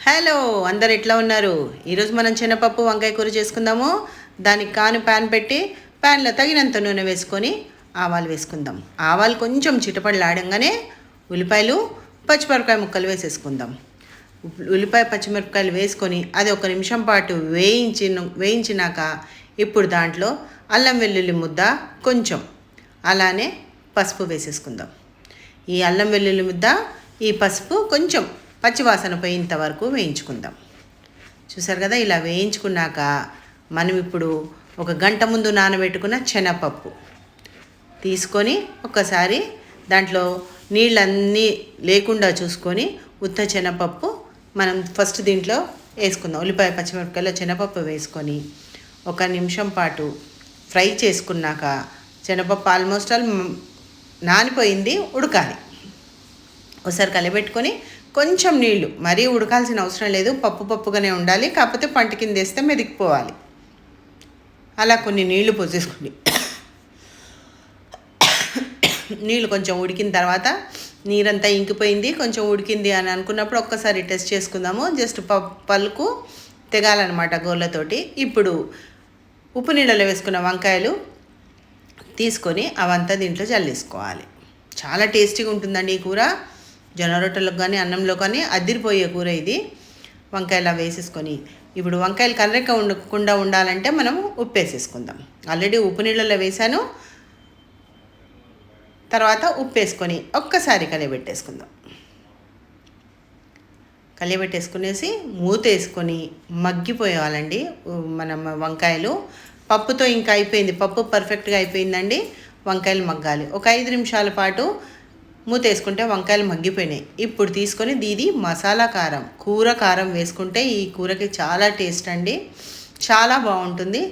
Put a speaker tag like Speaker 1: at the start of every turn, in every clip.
Speaker 1: Hello అందరు ఎట్లా ఉన్నారు? ఈరోజు మనం చిన్నపప్పు వంకాయ కూర చేసుకుందాము. దానికి కాను ప్యాన్ పెట్టి ప్యాన్లో తగినంత నూనె వేసుకొని ఆవాలు వేసుకుందాం. ఆవాలు కొంచెం చిటపడలాడంగానే ఉల్లిపాయలు పచ్చిమిరపకాయ ముక్కలు వేసేసుకుందాం. ఉల్లిపాయ పచ్చిమిరపకాయలు వేసుకొని అది ఒక నిమిషం పాటు వేయించి వేయించినాక ఇప్పుడు దాంట్లో అల్లం వెల్లుల్లి ముద్ద కొంచెం. అలానే పసుపు వేసేసుకుందాం. ఈ అల్లం వెల్లుల్లి ముద్ద ఈ పసుపు కొంచెం. పచ్చివాసన పోయేంత వరకు వేయించుకుందాం. చూసారు కదా ఇలా వేయించుకున్నాక మనం ఇప్పుడు ఒక గంట ముందు నానబెట్టుకున్న శనగపప్పు తీసుకొని ఒకసారి దాంట్లో నీళ్ళన్నీ లేకుండా చూసుకొని ఉత్త శనగపప్పు మనం ఫస్ట్ దీంట్లో వేసుకుందాం. ఉల్లిపాయ పచ్చిమిరపకాయలో శనగపప్పు వేసుకొని ఒక నిమిషం పాటు ఫ్రై చేసుకున్నాక శనగపప్పు ఆల్మోస్ట్ ఆల్ నానిపోయింది ఉడకాలి. ఒకసారి కలిపెట్టుకొని కొంచెం నీళ్ళు మరీ ఉడకాల్సిన అవసరం లేదు పప్పు పప్పుగానే ఉండాలి కాకపోతే పంట కింద వేస్తే మెదికిపోవాలి. అలా కొన్ని నీళ్ళు పోసేసుకోండి. నీళ్ళు కొంచెం ఉడికిన తర్వాత నీరంతా ఇంకిపోయింది కొంచెం ఉడికింది అని అనుకున్నప్పుడు ఒక్కసారి టెస్ట్ చేసుకుందాము. జస్ట్ పలుకు తెగాలన్నమాట గోళ్ళతోటి ఇప్పుడు ఉప్పు నీళ్ళలో వేసుకున్న వంకాయలు తీసుకొని అవంతా దీంట్లో చల్లేసుకోవాలి. చాలా టేస్టీగా ఉంటుందండి ఈ కూర. జొన్నరొట్టెలకు కానీ అన్నంలో కానీ అద్దిరిపోయే కూర ఇది. వంకాయలా వేసేసుకొని ఇప్పుడు వంకాయలు కర్రెక్క ఉండకుండా ఉండాలంటే మనం ఉప్పు వేసేసుకుందాం ఆల్రెడీ ఉప్పు నీళ్ళలో వేసాను. తర్వాత ఉప్పు వేసుకొని ఒక్కసారి కలియబెట్టేసుకుందాం. కలియబెట్టేసుకునేసి మూత వేసుకొని మగ్గిపోయేవాలండి మన వంకాయలు పప్పుతో ఇంకా అయిపోయింది. పప్పు పర్ఫెక్ట్గా అయిపోయిందండి. వంకాయలు మగ్గాలి. ఒక ఐదు నిమిషాల పాటు మూత వేసుకుంటే వంకాయలు మగ్గిపోయినాయి. ఇప్పుడు తీసుకొని దీది మసాలా కారం. కూర కారం వేసుకుంటే ఈ కూరకి చాలా టేస్ట్ అండి. చాలా బాగుంటుంది.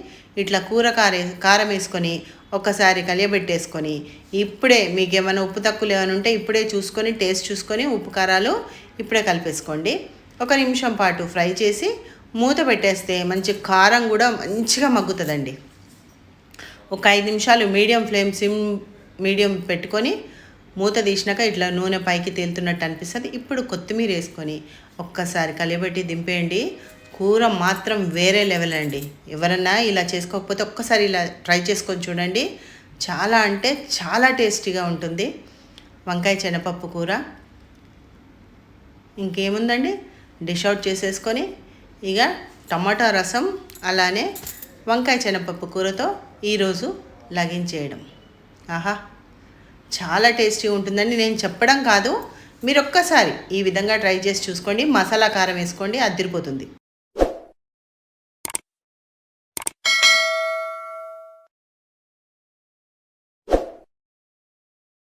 Speaker 1: ఇట్లా కూర కార కారం వేసుకొని ఒకసారి కలియబెట్టేసుకొని ఇప్పుడే మీకు ఏమైనా ఉప్పు తక్కువ ఏమైనా ఉంటే ఇప్పుడే చూసుకొని టేస్ట్ చూసుకొని ఉప్పు కారాలు ఇప్పుడే కలిపేసుకోండి. ఒక నిమిషం పాటు ఫ్రై చేసి మూత పెట్టేస్తే మంచి కారం కూడా మంచిగా మగ్గుతుందండి. ఒక ఐదు నిమిషాలు మీడియం ఫ్లేమ్ సిమ్ మీడియం పెట్టుకొని మూత తీసినాక ఇట్లా నూనె పైకి తేలుతున్నట్టు అనిపిస్తుంది. ఇప్పుడు కొత్తిమీర వేసుకొని ఒక్కసారి కలియబెట్టి దింపేయండి. కూర మాత్రం వేరే లెవెల్ అండి. ఎవరన్నా ఇలా చేసుకోకపోతే ఒక్కసారి ఇలా ట్రై చేసుకొని చూడండి. చాలా అంటే చాలా టేస్టీగా ఉంటుంది. వంకాయ చెనపప్పు కూర. ఇంకేముందండి? డిష్ అవుట్ చేసేసుకొని ఇక టమాటా రసం అలానే వంకాయ శనగపప్పు కూరతో ఈరోజు లగించేయడం ఆహా! చాలా టేస్టీ ఉంటుందని నేను చెప్పడం కాదు. మీరు ఒక్కసారి ఈ విధంగా ట్రై చేసి చూసుకోండి. మసాలా కారం వేసుకోండి. అదిరిపోతుంది